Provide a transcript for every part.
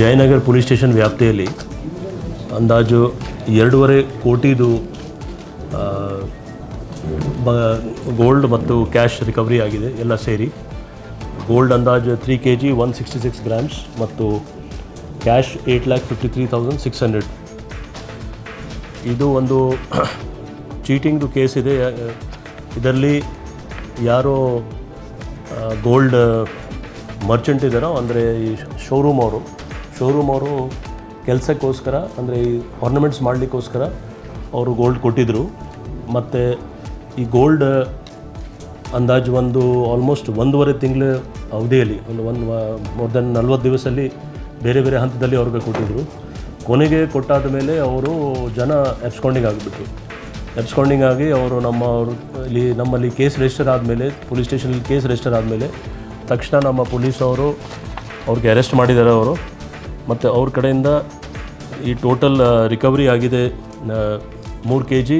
Jayanagar police station ವ್ಯಾಪ್ತಿಯಲ್ಲಿ ಅಂದಾಜು ಎರಡೂವರೆ ಕೋಟಿದು ಗೋಲ್ಡ್ ಮತ್ತು ಕ್ಯಾಶ್ ರಿಕವರಿ ಆಗಿದೆ, ಎಲ್ಲ ಸೇರಿ. ಗೋಲ್ಡ್ ಅಂದಾಜು three K G one sixty six grams ಮತ್ತು cash eight lakh fifty three thousand six hundred ಇದು ಒಂದು ಚೀಟಿಂಗ್ದು ಕೇಸ್ ಇದೆ. ಇದರಲ್ಲಿ ಯಾರೋ ಗೋಲ್ಡ್ ಮರ್ಚೆಂಟ್ ಇದ್ದಾರೋ, ಅಂದರೆ ಈ ಶೋರೂಮ್ ಅವರು. ಶೋರೂಮ್ ಅವರು ಕೆಲಸಕ್ಕೋಸ್ಕರ, ಅಂದರೆ ಈ ಆರ್ನಮೆಂಟ್ಸ್ ಮಾಡಲಿಕ್ಕೋಸ್ಕರ ಅವರು ಗೋಲ್ಡ್ ಕೊಟ್ಟಿದ್ದರು ಮತ್ತು ಈ ಗೋಲ್ಡ್ ಅಂದಾಜು ಒಂದು ಆಲ್ಮೋಸ್ಟ್ ಒಂದೂವರೆ ತಿಂಗಳ ಅವಧಿಯಲ್ಲಿ, ಒಂದು ಒಂದು ಮೋರ್ ದೆನ್ ನಲ್ವತ್ತು ದಿವಸದಲ್ಲಿ ಬೇರೆ ಬೇರೆ ಹಂತದಲ್ಲಿ ಅವ್ರಿಗೆ ಕೊಟ್ಟಿದ್ದರು ಕೊನೆಗೆ ಕೊಟ್ಟಾದ ಮೇಲೆ ಅವರು ಜನ ಎಬ್ಸ್ಕೊಂಡಿಂಗ್ ಆಗಿಬಿಟ್ರು. ಎಬ್ಸ್ಕೊಂಡಿಂಗ್ ಆಗಿ ಅವರು ನಮ್ಮ ಅವರು, ಇಲ್ಲಿ ನಮ್ಮಲ್ಲಿ ಕೇಸ್ ರಿಜಿಸ್ಟರ್ ಆದಮೇಲೆ ಪೊಲೀಸ್ ಸ್ಟೇಷನಲ್ಲಿ ಕೇಸ್ ರಿಜಿಸ್ಟರ್ ಆದಮೇಲೆ, ತಕ್ಷಣ ನಮ್ಮ ಪೊಲೀಸ್ ಅವರು ಅವ್ರಿಗೆ ಅರೆಸ್ಟ್ ಮಾಡಿದ್ದಾರೆ ಅವರು. ಮತ್ತು ಅವ್ರ ಕಡೆಯಿಂದ ಈ ಟೋಟಲ್ ರಿಕವರಿ ಆಗಿದೆ. ಮೂರು ಕೆ ಜಿ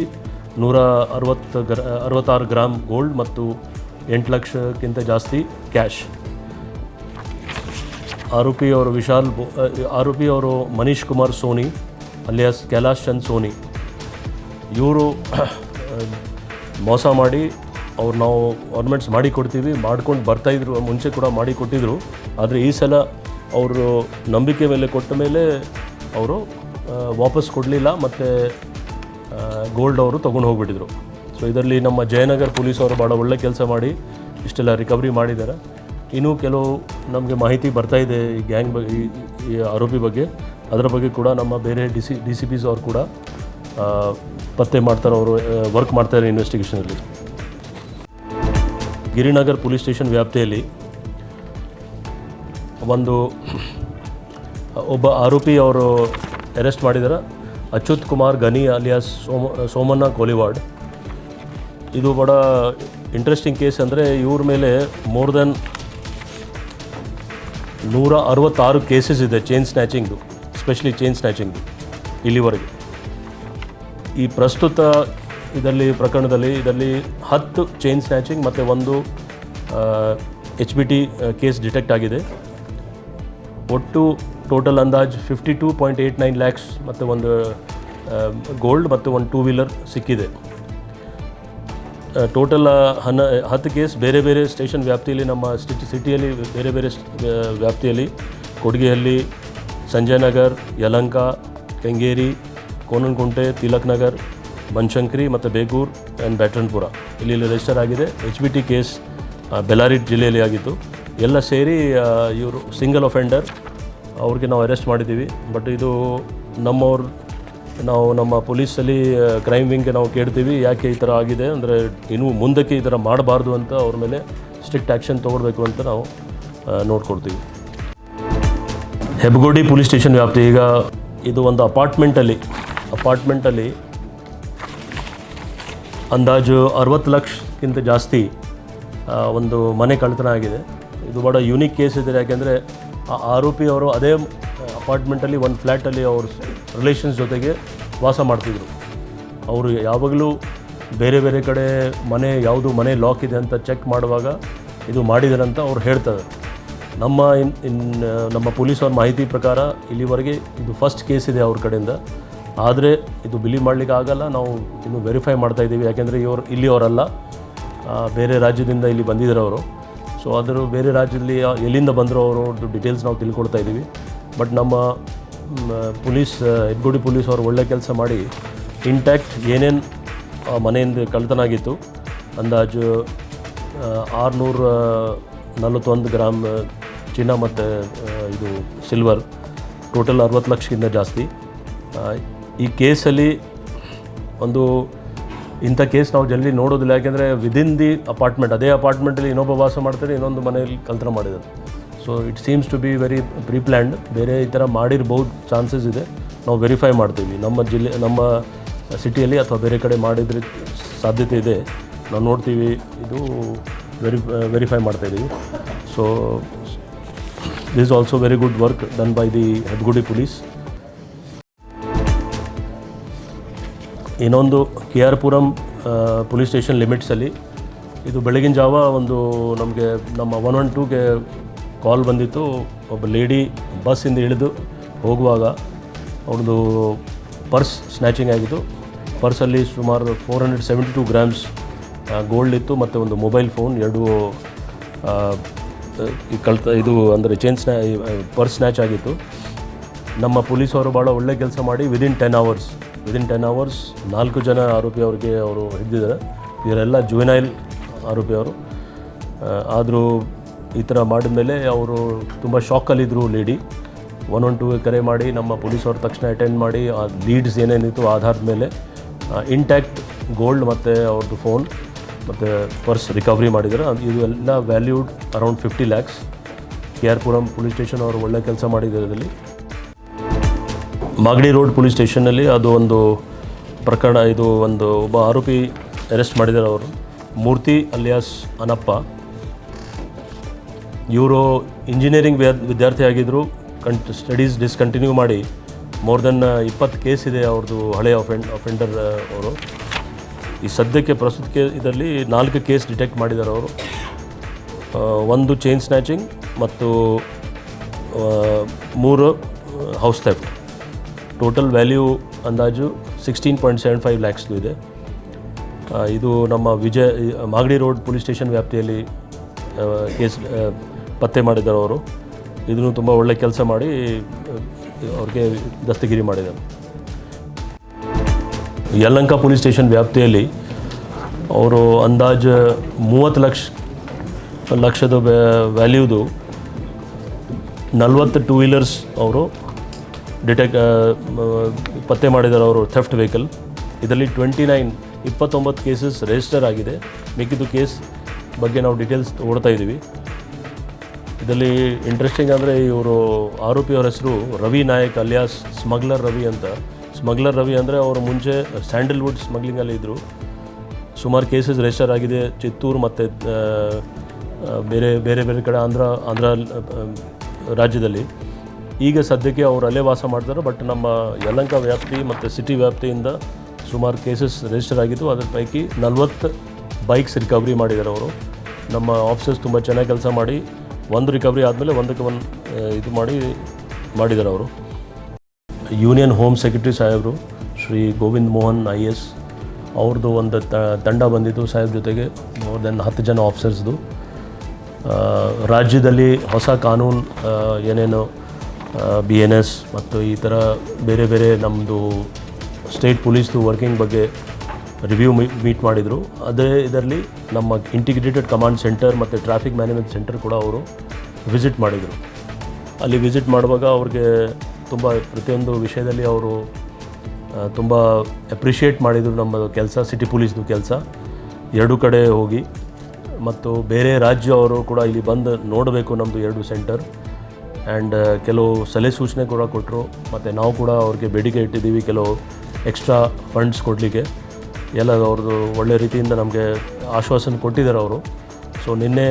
ನೂರ ಅರವತ್ತು ಗ್ರ, ಅರವತ್ತಾರು ಗ್ರಾಮ್ ಗೋಲ್ಡ್ ಮತ್ತು ಎಂಟು ಲಕ್ಷಕ್ಕಿಂತ ಜಾಸ್ತಿ ಕ್ಯಾಶ್ ಆರೋಪಿ ಅವರು ವಿಶಾಲ್ ಆರೋಪಿ ಅವರು ಮನೀಶ್ ಕುಮಾರ್ ಸೋನಿ, ಅಲಿಯಾಸ್ ಕೈಲಾಶ್ ಚಂದ್ ಸೋನಿ, ಇವರು ಮೋಸ ಮಾಡಿ ಅವ್ರು ನಾವು ಆರ್ನಮೆಂಟ್ಸ್ ಮಾಡಿ ಕೊಡ್ತೀವಿ ಮಾಡ್ಕೊಂಡು ಬರ್ತಾಯಿದ್ರು ಮುಂಚೆ ಕೂಡ ಮಾಡಿ ಕೊಟ್ಟಿದ್ದರು ಆದರೆ ಈ ಸಲ ಅವರು ನಂಬಿಕೆ ಮೇಲೆ ಕೊಟ್ಟ ಮೇಲೆ ಅವರು ವಾಪಸ್ ಕೊಡಲಿಲ್ಲ ಮತ್ತು ಗೋಲ್ಡ್ ಅವರು ತೊಗೊಂಡು ಹೋಗ್ಬಿಟ್ಟಿದ್ರು. ಸೊ ಇದರಲ್ಲಿ ನಮ್ಮ ಜಯನಗರ್ ಪೊಲೀಸ್ ಅವರು ಭಾಳ ಒಳ್ಳೆ ಕೆಲಸ ಮಾಡಿ, ಇಷ್ಟೆಲ್ಲ ರಿಕವರಿ ಮಾಡಿದ್ದಾರೆ. ಇನ್ನೂ ಕೆಲವು ನಮಗೆ ಮಾಹಿತಿ ಬರ್ತಾ ಇದೆ ಈ ಗ್ಯಾಂಗ್ ಬಗ್ಗೆ ಈ- ಆರೋಪಿ ಬಗ್ಗೆ. ಅದರ ಬಗ್ಗೆ ಕೂಡ ನಮ್ಮ ಬೇರೆ D C D C Ps ಅವರು ಕೂಡ ಪತ್ತೆ ಮಾಡ್ತಾರೆ ಅವರು ವರ್ಕ್ ಮಾಡ್ತಾರೆ ಇನ್ವೆಸ್ಟಿಗೇಷನಲ್ಲಿ ಗಿರಿನಗರ್ ಪೊಲೀಸ್ ಸ್ಟೇಷನ್ ವ್ಯಾಪ್ತಿಯಲ್ಲಿ ಒಂದು ಒಬ್ಬ ಆರೋಪಿ ಅವರು ಅರೆಸ್ಟ್ ಮಾಡಿದ್ದಾರೆ. ಅಚ್ಯುತ್ ಕುಮಾರ್ ಗನಿ ಅಲಿಯಾಸ್ ಸೋಮ, ಸೋಮಣ್ಣ ಕೋಲಿವಾಡ್. ಇದು ಬಡ ಇಂಟ್ರೆಸ್ಟಿಂಗ್ ಕೇಸ್ ಅಂದರೆ ಇವ್ರ ಮೇಲೆ ಮೋರ್ ದೆನ್ ನೂರ ಅರವತ್ತಾರು ಕೇಸಸ್ ಇದೆ ಚೈನ್ ಸ್ನ್ಯಾಚಿಂಗ್ದು ಸ್ಪೆಷಲಿ ಚೈನ್ ಸ್ನ್ಯಾಚಿಂಗ್ದು ಇಲ್ಲಿವರೆಗೆ. ಈ ಪ್ರಸ್ತುತ ಇದರಲ್ಲಿ, ಪ್ರಕರಣದಲ್ಲಿ ಇದರಲ್ಲಿ ಹತ್ತು ಚೈನ್ ಸ್ನ್ಯಾಚಿಂಗ್ ಮತ್ತು ಒಂದು H B T case detect ಆಗಿದೆ. ಒಟ್ಟು ಟೋಟಲ್ ಅಂದಾಜು fifty two point eight nine lakhs ಮತ್ತು ಒಂದು ಗೋಲ್ಡ್ ಮತ್ತು ಒಂದು ಟೂ ವೀಲರ್ ಸಿಕ್ಕಿದೆ ಟೋಟಲ್ ಹನ್ನ ಹತ್ತು ಕೇಸ್ ಬೇರೆ ಬೇರೆ ಸ್ಟೇಷನ್ ವ್ಯಾಪ್ತಿಯಲ್ಲಿ, ನಮ್ಮ ಸಿಟಿ ಸಿಟಿಯಲ್ಲಿ ಬೇರೆ ಬೇರೆ ವ್ಯಾಪ್ತಿಯಲ್ಲಿ ಕೊಡಗಿಯಲ್ಲಿ ಸಂಜಯ್ ನಗರ್ ಯಲಂಕ, ಕೆಂಗೇರಿ, ಕೋನನ್ಕುಂಟೆ, ತಿಲಕ್ ನಗರ್, ಬನ್ಶಂಕರಿ ಮತ್ತು ಬೇಗೂರ್ ಆ್ಯಂಡ್ ಬ್ಯಾಟ್ರನ್ಪುರ. ಇಲ್ಲಿ ರಿಜಿಸ್ಟರ್ ಆಗಿದೆ. H B T case Bellary ಜಿಲ್ಲೆಯಲ್ಲಿ ಆಗಿತ್ತು ಎಲ್ಲ ಸೇರಿ ಇವರು ಸಿಂಗಲ್ ಅಫೆಂಡರ್ ಅವ್ರಿಗೆ ನಾವು ಅರೆಸ್ಟ್ ಮಾಡಿದ್ದೀವಿ. ಬಟ್ ಇದು ನಮ್ಮವ್ರು, ನಾವು ನಮ್ಮ ಪೊಲೀಸಲ್ಲಿ ಕ್ರೈಮ್ ವಿಂಗ್ಗೆ ನಾವು ಕೇಳ್ತೀವಿ, ಯಾಕೆ ಈ ಥರ ಆಗಿದೆ ಅಂದರೆ ಇನ್ನೂ ಮುಂದಕ್ಕೆ ಈ ಥರ ಮಾಡಬಾರ್ದು ಅಂತ ಅವ್ರ ಮೇಲೆ ಸ್ಟ್ರಿಕ್ಟ್ ಆ್ಯಕ್ಷನ್ ತೊಗೊಳ್ಬೇಕು ಅಂತ ನಾವು ನೋಡ್ಕೊಡ್ತೀವಿ ಹೆಬ್ಬಗೋಡಿ ಪೊಲೀಸ್ ಸ್ಟೇಷನ್ ವ್ಯಾಪ್ತಿ, ಈಗ ಇದು ಒಂದು ಅಪಾರ್ಟ್ಮೆಂಟಲ್ಲಿ ಅಪಾರ್ಟ್ಮೆಂಟಲ್ಲಿ ಅಂದಾಜು ಅರವತ್ತು ಲಕ್ಷಕ್ಕಿಂತ ಜಾಸ್ತಿ ಒಂದು ಮನೆ ಕಳ್ತನ ಆಗಿದೆ. ಇದು ಬಡ ಯೂನಿಕ್ ಕೇಸ್ ಇದೆ, ಯಾಕೆಂದರೆ ಆ ಆರೋಪಿ ಅವರು ಅದೇ ಅಪಾರ್ಟ್ಮೆಂಟಲ್ಲಿ ಒಂದು ಫ್ಲ್ಯಾಟಲ್ಲಿ ಅವ್ರ ರಿಲೇಷನ್ಸ್ ಜೊತೆಗೆ ವಾಸ ಮಾಡ್ತಿದ್ರು. ಅವರು ಯಾವಾಗಲೂ ಬೇರೆ ಬೇರೆ ಕಡೆ ಮನೆ, ಯಾವುದು ಮನೆ ಲಾಕ್ ಇದೆ ಅಂತ ಚೆಕ್ ಮಾಡುವಾಗ ಇದು ಮಾಡಿದ್ದಾರೆ ಅಂತ ಅವ್ರು ಹೇಳ್ತಾರೆ. ನಮ್ಮ ಇನ್ ಇನ್, ನಮ್ಮ ಪೊಲೀಸವ್ರ ಮಾಹಿತಿ ಪ್ರಕಾರ ಇಲ್ಲಿವರೆಗೆ ಇದು ಫಸ್ಟ್ ಕೇಸ್ ಇದೆ ಅವ್ರ ಕಡೆಯಿಂದ. ಆದರೆ ಇದು ಬಿಲೀವ್ ಮಾಡಲಿಕ್ಕೆ ಆಗಲ್ಲ, ನಾವು ಇನ್ನು ವೆರಿಫೈ ಮಾಡ್ತಾ ಇದ್ದೀವಿ ಯಾಕೆಂದರೆ ಇವರು ಇಲ್ಲಿ ಅವರಲ್ಲ ಬೇರೆ ರಾಜ್ಯದಿಂದ ಇಲ್ಲಿ ಬಂದಿದ್ದಾರೆ ಅವರು. ಸೊ ಆದರೂ ಬೇರೆ ರಾಜ್ಯದಲ್ಲಿ ಎಲ್ಲಿಂದ ಬಂದರೂ ಅವರು ಡೀಟೇಲ್ಸ್ ನಾವು ತಿಳ್ಕೊಳ್ತಾ ಇದ್ದೀವಿ. ಬಟ್ ನಮ್ಮ ಪೊಲೀಸ್ ಹೆಗ್ಗೋಡಿ ಪೊಲೀಸ್ ಅವರು ಒಳ್ಳೆ ಕೆಲಸ ಮಾಡಿ ಇಂಟ್ಯಾಕ್ಟ್ ಏನೇನು ಮನೆಯಿಂದ ಕಳ್ಳತನ ಆಗಿತ್ತು ಅಂದಾಜು ಆರುನೂರ ನಲವತ್ತೊಂದು ಗ್ರಾಮ್ ಚಿನ್ನ ಮತ್ತು ಇದು ಸಿಲ್ವರ್ ಟೋಟಲ್ ಅರವತ್ತು ಲಕ್ಷಕ್ಕಿಂತ ಜಾಸ್ತಿ. ಈ ಕೇಸಲ್ಲಿ ಒಂದು ಇಂಥ ಕೇಸ್ ನಾವು ಜಲ್ದಿ ನೋಡೋದಿಲ್ಲ. ಯಾಕೆಂದರೆ ವಿದಿನ್ ದಿ ಅಪಾರ್ಟ್ಮೆಂಟ್ ಅದೇ ಅಪಾರ್ಟ್ಮೆಂಟಲ್ಲಿ ಇನ್ನೊಬ್ಬ ವಾಸ ಮಾಡ್ತಾರೆ ಇನ್ನೊಂದು ಮನೆಯಲ್ಲಿ ಕಲ್ತರ ಮಾಡಿದ್ದಾರೆ so it seems to be very planned ಬೇರೆ ಈ ಥರ ಮಾಡಿರ್ಬೋದು ಚಾನ್ಸಸ್ ಇದೆ. ನಾವು ವೆರಿಫೈ ಮಾಡ್ತೀವಿ. ನಮ್ಮ ಜಿಲ್ಲೆ, ನಮ್ಮ ಸಿಟಿಯಲ್ಲಿ ಅಥವಾ ಬೇರೆ ಕಡೆ ಮಾಡಿದ್ರೆ ಸಾಧ್ಯತೆ ಇದೆ. ನಾವು ನೋಡ್ತೀವಿ. ಇದು ವೆರಿ ವೆರಿಫೈ ಮಾಡ್ತಾ ಇದ್ದೀವಿ so this also very good work done by the ಹೆದ್ಗುಡಿ police ಇನ್ನೊಂದು K R Puram police station ಲಿಮಿಟ್ಸಲ್ಲಿ ಇದು ಬೆಳಗಿನ ಜಾವ ಒಂದು ನಮಗೆ ನಮ್ಮ ಒನ್ ಒನ್ ಟೂಗೆ ಕಾಲ್ ಬಂದಿತ್ತು. ಒಬ್ಬ ಲೇಡಿ ಬಸ್ಸಿಂದ ಇಳಿದು ಹೋಗುವಾಗ ಅವ್ರದ್ದು ಪರ್ಸ್ ಸ್ನ್ಯಾಚಿಂಗ್ ಆಗಿತ್ತು. ಪರ್ಸಲ್ಲಿ ಸುಮಾರು four hundred seventy two grams gold ಇತ್ತು ಮತ್ತು ಒಂದು ಮೊಬೈಲ್ ಫೋನ್ ಎರಡು ಕಳ್ತ, ಇದು ಅಂದರೆ ಚೈನ್ ಸ್ನ್ಯಾ ಪರ್ಸ್ ಸ್ನ್ಯಾಚ್ ಆಗಿತ್ತು. ನಮ್ಮ ಪೊಲೀಸವರು ಭಾಳ ಒಳ್ಳೆ ಕೆಲಸ ಮಾಡಿ within ten hours within ten hours ನಾಲ್ಕು ಜನ ಆರೋಪಿ ಅವರಿಗೆ ಅವರು ಹಿಡಿದಿದ್ದಾರೆ. ಇವರೆಲ್ಲ ಜುವೆನೈಲ್ ಆರೋಪಿಯವರು ಆದರೂ ಈ ಥರ ಮಾಡಿದ ಮೇಲೆ ಅವರು ತುಂಬ ಶಾಕಲ್ಲಿದ್ದರು ಲೇಡಿ ಒನ್ ಒನ್ ಟೂ ಕರೆ ಮಾಡಿ, ನಮ್ಮ ಪೊಲೀಸವ್ರು ತಕ್ಷಣ ಅಟೆಂಡ್ ಮಾಡಿ, ಆ ಲೀಡ್ಸ್ ಏನೇನಿತ್ತು ಆಧಾರದ ಮೇಲೆ ಇಂಟ್ಯಾಕ್ಟ್ ಗೋಲ್ಡ್ ಮತ್ತು ಅವ್ರದ್ದು ಫೋನ್ ಮತ್ತು ಪರ್ಸ್ ರಿಕವರಿ ಮಾಡಿದ್ದಾರೆ. ಅದು ಇದು ಎಲ್ಲ valued around fifty lakhs K R Puram police station ಅವರು ಒಳ್ಳೆ ಕೆಲಸ ಮಾಡಿದ್ದಾರೆ ಇದರಲ್ಲಿ. ಮಾಗಡಿ ರೋಡ್ ಪೊಲೀಸ್ ಸ್ಟೇಷನ್ನಲ್ಲಿ ಅದು ಒಂದು ಪ್ರಕರಣ, ಇದು ಒಂದು ಒಬ್ಬ ಆರೋಪಿ ಅರೆಸ್ಟ್ ಮಾಡಿದ್ದಾರೆ ಅವರು. ಮೂರ್ತಿ ಅಲಿಯಾಸ್ ಅನಪ್ಪ. ಇವರು ಇಂಜಿನಿಯರಿಂಗ್ ವಿದ್ಯಾರ್ಥಿ ಆಗಿದ್ದರು ಕಂಟ್ ಸ್ಟಡೀಸ್ ಡಿಸ್ಕಂಟಿನ್ಯೂ ಮಾಡಿ ಮೋರ್ ದೆನ್ ಇಪ್ಪತ್ತು ಕೇಸ್ ಇದೆ ಅವ್ರದ್ದು ಹಳೆಯ ಅಫೆಂಡ್, ಅಫೆಂಡರ್ ಅವರು. ಈ ಸದ್ಯಕ್ಕೆ ಪ್ರಸ್ತುತ ಕೇ ಇದರಲ್ಲಿ ನಾಲ್ಕು ಕೇಸ್ ಡಿಟೆಕ್ಟ್ ಮಾಡಿದ್ದಾರೆ ಅವರು. ಒಂದು ಚೈನ್ ಸ್ನ್ಯಾಚಿಂಗ್ ಮತ್ತು ಮೂರು ಹೌಸ್ ಥೆಫ್ಟ್. ಟೋಟಲ್ ವ್ಯಾಲ್ಯೂ ಅಂದಾಜು ಸಿಕ್ಸ್ಟೀನ್ ಪಾಯಿಂಟ್ ಸೆವೆನ್ ಫೈವ್ ಲ್ಯಾಕ್ಸ್ದು ಇದೆ. ಇದು ನಮ್ಮ Vijaya Magadi road police station ವ್ಯಾಪ್ತಿಯಲ್ಲಿ ಕೇಸ್ ಪತ್ತೆ ಮಾಡಿದ್ದಾರೆ ಅವರು. ಇದನ್ನು ತುಂಬ ಒಳ್ಳೆ ಕೆಲಸ ಮಾಡಿ ಅವ್ರಿಗೆ ದಸ್ತಗಿರಿ ಮಾಡಿದ್ದಾರೆ. ಯಲಂಕ ಪೊಲೀಸ್ ಸ್ಟೇಷನ್ ವ್ಯಾಪ್ತಿಯಲ್ಲಿ ಅವರು ಅಂದಾಜು ಮೂವತ್ತು ಲಕ್ಷ, ಲಕ್ಷದ ವ್ಯಾಲ್ಯೂದು ನಲ್ವತ್ತು ಟೂ ವೀಲರ್ಸ್ ಅವರು ಡಿಟೆಕ್ ಪತ್ತೆ ಮಾಡಿದ್ದಾರೆ ಅವರು ಥೆಫ್ಟ್ ವೆಹಿಕಲ್. ಇದರಲ್ಲಿ ಟ್ವೆಂಟಿ ನೈನ್, ಇಪ್ಪತ್ತೊಂಬತ್ತು ಕೇಸಸ್ ರಿಜಿಸ್ಟರ್ ಆಗಿದೆ. ಮಿಕ್ಕಿದ್ದು ಕೇಸ್ ಬಗ್ಗೆ ನಾವು ಡೀಟೇಲ್ಸ್ ಓಡ್ತಾ ಇದ್ದೀವಿ. ಇದರಲ್ಲಿ ಇಂಟ್ರೆಸ್ಟಿಂಗ್ ಅಂದರೆ ಇವರು ಆರೋಪಿಯವರ ಹೆಸರು ರವಿ ನಾಯಕ್ ಅಲಿಯಾಸ್ ಸ್ಮಗ್ಲರ್ ರವಿ ಅಂತ. ಸ್ಮಗ್ಲರ್ ರವಿ ಅಂದರೆ ಅವರು ಮುಂಚೆ ಸ್ಯಾಂಡಲ್ವುಡ್ ಸ್ಮಗ್ಲಿಂಗಲ್ಲಿ ಇದ್ದರು ಸುಮಾರು ಕೇಸಸ್ ರಿಜಿಸ್ಟರ್ ಆಗಿದೆ. ಚಿತ್ತೂರು ಮತ್ತು ಬೇರೆ ಬೇರೆ ಬೇರೆ ಕಡೆ ಆಂಧ್ರ ಆಂಧ್ರ ರಾಜ್ಯದಲ್ಲಿ. ಈಗ ಸದ್ಯಕ್ಕೆ ಅವರು ಅಲ್ಲೇ ವಾಸ ಮಾಡ್ತಾರೆ ಬಟ್ ನಮ್ಮ ಯಲಂಕ ವ್ಯಾಪ್ತಿ ಮತ್ತು ಸಿಟಿ ವ್ಯಾಪ್ತಿಯಿಂದ ಸುಮಾರು ಕೇಸಸ್ ರಿಜಿಸ್ಟರ್ ಆಗಿತ್ತು ಅದರ ಪೈಕಿ ನಲ್ವತ್ತು ಬೈಕ್ಸ್ ರಿಕವರಿ ಮಾಡಿದ್ದಾರೆ ಅವರು. ನಮ್ಮ ಆಫೀಸರ್ಸ್ ತುಂಬ ಚೆನ್ನಾಗಿ ಕೆಲಸ ಮಾಡಿ, ಒಂದು ರಿಕವರಿ ಆದಮೇಲೆ ಒಂದಕ್ಕೆ ಒಂದು ಇದು ಮಾಡಿ ಮಾಡಿದ್ದಾರೆ ಅವರು. ಯೂನಿಯನ್ ಹೋಮ್ ಸೆಕ್ರೆಟರಿ ಸಾಹೇಬರು ಶ್ರೀ ಗೋವಿಂದ್ ಮೋಹನ್ ಐ ಎಸ್ ಅವ್ರದ್ದು ಒಂದು ತಂಡ ಬಂದಿತ್ತು ಸಾಹೇಬ್ ಜೊತೆಗೆ ಮೋರ್ ದೆನ್ ಹತ್ತು ಜನ ಆಫೀಸರ್ಸ್ದು ರಾಜ್ಯದಲ್ಲಿ ಹೊಸ ಕಾನೂನು ಏನೇನು ಬಿ ಎನ್ ಎಸ್ ಮತ್ತು ಈ ಥರ ಬೇರೆ ಬೇರೆ ನಮ್ಮದು ಸ್ಟೇಟ್ ಪೊಲೀಸ್ದು ವರ್ಕಿಂಗ್ ಬಗ್ಗೆ ರಿವ್ಯೂ ಮೀಟ್ ಮಾಡಿದರು. ಅದೇ ಇದರಲ್ಲಿ ನಮ್ಮ ಇಂಟಿಗ್ರೇಟೆಡ್ ಕಮಾಂಡ್ ಸೆಂಟರ್ ಮತ್ತು ಟ್ರಾಫಿಕ್ ಮ್ಯಾನೇಜ್ಮೆಂಟ್ ಸೆಂಟರ್ ಕೂಡ ಅವರು ವಿಸಿಟ್ ಮಾಡಿದರು. ಅಲ್ಲಿ ವಿಸಿಟ್ ಮಾಡುವಾಗ ಅವ್ರಿಗೆ ತುಂಬ ಪ್ರತಿಯೊಂದು ವಿಷಯದಲ್ಲಿ ಅವರು ತುಂಬ ಅಪ್ರಿಷಿಯೇಟ್ ಮಾಡಿದರು ನಮ್ಮ ಕೆಲಸ ಸಿಟಿ ಪೊಲೀಸ್ದು ಕೆಲಸ. ಎರಡೂ ಕಡೆ ಹೋಗಿ ಮತ್ತು ಬೇರೆ ರಾಜ್ಯ ಅವರು ಕೂಡ ಇಲ್ಲಿ ಬಂದು ನೋಡಬೇಕು ನಮ್ಮದು ಎರಡು ಸೆಂಟರ್ ಆ್ಯಂಡ್ ಕೆಲವು ಸಲಹೆ ಸೂಚನೆ ಕೂಡ ಕೊಟ್ಟರು ಮತ್ತು ನಾವು ಕೂಡ ಅವ್ರಿಗೆ ಬೇಡಿಕೆ ಇಟ್ಟಿದ್ದೀವಿ ಕೆಲವು ಎಕ್ಸ್ಟ್ರಾ ಫಂಡ್ಸ್ ಕೊಡಲಿಕ್ಕೆ. ಎಲ್ಲ ಅವ್ರದ್ದು ಒಳ್ಳೆ ರೀತಿಯಿಂದ ನಮಗೆ ಆಶ್ವಾಸನೆ ಕೊಟ್ಟಿದ್ದಾರೆ ಅವರು. ಸೊ ನಿನ್ನೆ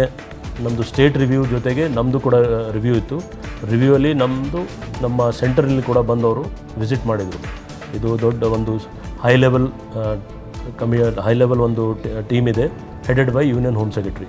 ನಮ್ಮದು ಸ್ಟೇಟ್ ರಿವ್ಯೂ ಜೊತೆಗೆ ನಮ್ಮದು ಕೂಡ ರಿವ್ಯೂ ಇತ್ತು. ರಿವ್ಯೂವಲ್ಲಿ ನಮ್ಮದು ನಮ್ಮ ಸೆಂಟರಲ್ಲಿ ಕೂಡ ಬಂದವರು ವಿಸಿಟ್ ಮಾಡಿದರು. ಇದು ದೊಡ್ಡ ಒಂದು ಹೈ ಲೆವೆಲ್ ಕಮ್ಮಿ ಹೈ ಲೆವೆಲ್ ಒಂದು ಟೀಮ್ ಇದೆ headed by union home secretary